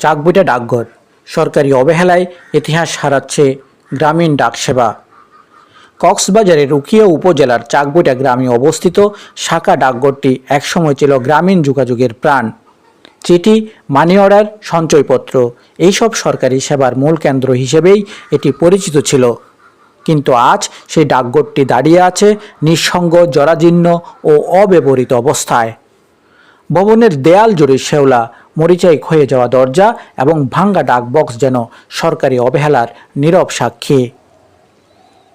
চাকবুইটা ডাকঘর। সরকারি অবহেলায় ইতিহাস হারাচ্ছে গ্রামীণ ডাকসেবা। কক্সবাজারের উকিয়া উপজেলার চাকবুইটা গ্রামে অবস্থিত শাখা ডাকঘরটি একসময় ছিল গ্রামীণ যোগাযোগের প্রাণ। চিঠি, মানি অর্ডার, সঞ্চয়পত্র এইসব সরকারি সেবার মূল কেন্দ্র হিসেবেই এটি পরিচিত ছিল। কিন্তু আজ সেই ডাকঘরটি দাঁড়িয়ে আছে নিঃসঙ্গ, জরাজীর্ণ ও অব্যবহৃত অবস্থায়। ভবনের দেয়াল জুড়ে শেওলা মরিচাই ক্ষয়ে যাওয়া দরজা এবং ভাঙ্গা ডাক বক্স যেন সরকারি অবহেলার নীরব সাক্ষী।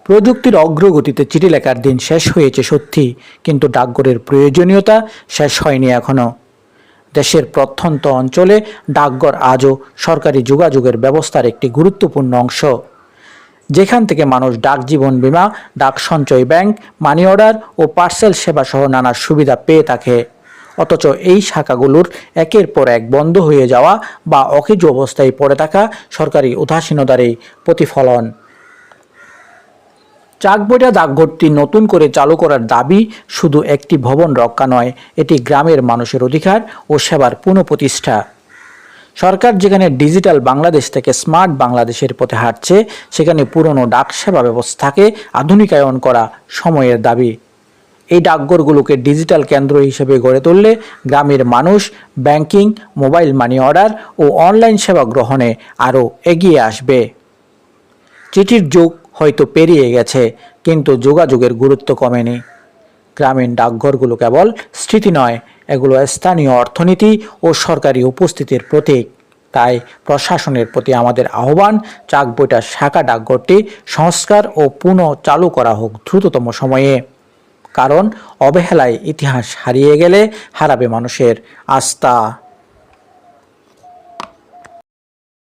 প্রযুক্তির অগ্রগতিতে চিঠি লেখার দিন শেষ হয়েছে সত্যি, কিন্তু ডাকঘরের প্রয়োজনীয়তা শেষ হয়নি এখনও দেশের প্রত্যন্ত অঞ্চলে ডাকঘর আজও সরকারি যোগাযোগের ব্যবস্থার একটি গুরুত্বপূর্ণ অংশ। যেখান থেকে মানুষ ডাক জীবন বীমা, ডাক সঞ্চয় ব্যাংক, মানি অর্ডার ও পার্সেল সেবা সহ নানা সুবিধা পেয়ে থাকে। অথচ এই শাখাগুলোর একের পর এক বন্ধ হয়ে যাওয়া বা অকেজ অবস্থায় পড়ে থাকা সরকারি উদাসীনতারই প্রতিফলন। চাকবইটা ডাকঘরটি নতুন করে চালু করার দাবি শুধু একটি ভবন রক্ষা নয়, এটি গ্রামের মানুষের অধিকার ও সেবার পুনঃপ্রতিষ্ঠা। সরকার যেখানে ডিজিটাল বাংলাদেশ থেকে স্মার্ট বাংলাদেশের পথে হাঁটছে, সেখানে পুরনো ডাক সেবা ব্যবস্থাকে আধুনিকায়ন করা সময়ের দাবি। এই ডাকঘরগুলোকে ডিজিটাল কেন্দ্র হিসেবে গড়ে তুললে গ্রামের মানুষ ব্যাংকিং মোবাইল মানি অর্ডার ও অনলাইন সেবা গ্রহণে আরও এগিয়ে আসবে। চিঠির যুগ হয়তো পেরিয়ে গেছে, কিন্তু যোগাযোগের গুরুত্ব কমেনি। গ্রামীণ ডাকঘরগুলো কেবল স্মৃতি নয়, এগুলো স্থানীয় অর্থনীতি ও সরকারি উপস্থিতির প্রতীক। তাই প্রশাসনের প্রতি আমাদের আহ্বান, চাকবইটা শাখা ডাকঘরটি সংস্কার ও পুনঃ চালু করা হোক দ্রুততম সময়ে। কারণ অবহেলায় ইতিহাস হারিয়ে গেলে হারাবে মানুষের আস্থা।